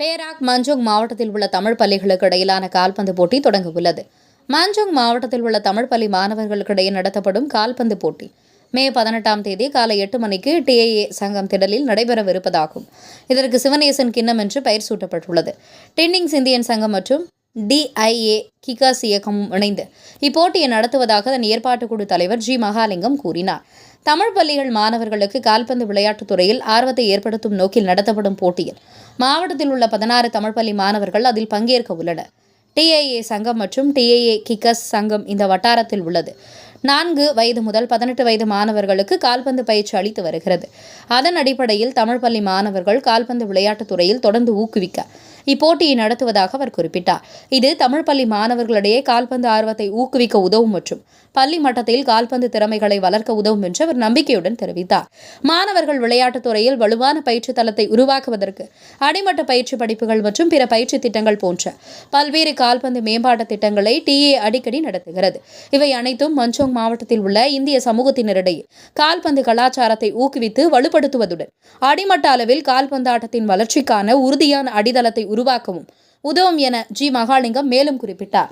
Perak Manjung மாவட்டத்தில் உள்ள தமிழ் பள்ளிகளுக்கு இடையிலான கால்பந்து போட்டி தொடங்க உள்ளது மஞ்சோங் மாவட்டத்தில் உள்ள தமிழ் பள்ளி மாணவர்களுக்கு இடையே நடத்தப்படும் கால்பந்து போட்டி. மே பதினெட்டாம் தேதி காலை எட்டு மணிக்கு டிஏஏ சங்கம் திடலில் நடைபெறவிருப்பதாகும். இதற்கு சிவநேசன் கிண்ணம் என்று பெயர் சூட்டப்பட்டுள்ளது. டென்னிங்ஸ் இந்தியன் சங்கம் மற்றும் டிஐஏ கிகாஸ் இயக்கமும் இணைந்து. இப்போட்டியை நடத்துவதாக அதன் ஏற்பாட்டுக்குழு தலைவர் ஜி மகாலிங்கம் கூறினார். தமிழ் பள்ளிகள் மாணவர்களுக்கு கால்பந்து விளையாட்டுத் துறையில் ஆர்வத்தை ஏற்படுத்தும் நோக்கில் நடத்தப்படும் போட்டியில் மாவட்டத்தில் உள்ள பதினாறு தமிழ் பள்ளி மாணவர்கள் அதில் பங்கேற்க உள்ளனர். டிஐஏ சங்கம் மற்றும் டிஐஏ கிக்கஸ் சங்கம் இந்த வட்டாரத்தில் உள்ளது. நான்கு வயது முதல் பதினெட்டு வயது மாணவர்களுக்கு கால்பந்து பயிற்சி அளித்து வருகிறது. அதன் அடிப்படையில் தமிழ் பள்ளி மாணவர்கள் கால்பந்து விளையாட்டுத் துறையில் தொடர்ந்து ஊக்குவிக்க இப்போட்டியை நடத்துவதாக அவர் குறிப்பிட்டார். இது தமிழ் பள்ளி மாணவர்களிடையே கால்பந்து ஆர்வத்தை ஊக்குவிக்க உதவும் மற்றும் பள்ளி மட்டத்தில் கால்பந்து திறமைகளை வளர்க்க உதவும் என்று அவர் நம்பிக்கையுடன் தெரிவித்தார். மாணவர்கள் விளையாட்டுத் துறையில் வலுவான பயிற்சி தளத்தை உருவாக்குவதற்கு அடிமட்ட பயிற்சி படிப்புகள் மற்றும் பிற பயிற்சி திட்டங்கள் போன்ற பல்வேறு கால்பந்து மேம்பாட்டு திட்டங்களை டிஏ அடிக்கடி நடத்துகிறது. இவை அனைத்தும் மஞ்சோங் மாவட்டத்தில் உள்ள இந்திய சமூகத்தினரிடையே கால்பந்து கலாச்சாரத்தை ஊக்குவித்து வலுப்படுத்துவதுடன் அடிமட்ட அளவில் கால்பந்தாட்டத்தின் வளர்ச்சிக்கான உறுதியான அடித்தளத்தை உருவாக்கவும். உதவும் என ஜி மகாலிங்கம் மேலும் குறிப்பிட்டார்.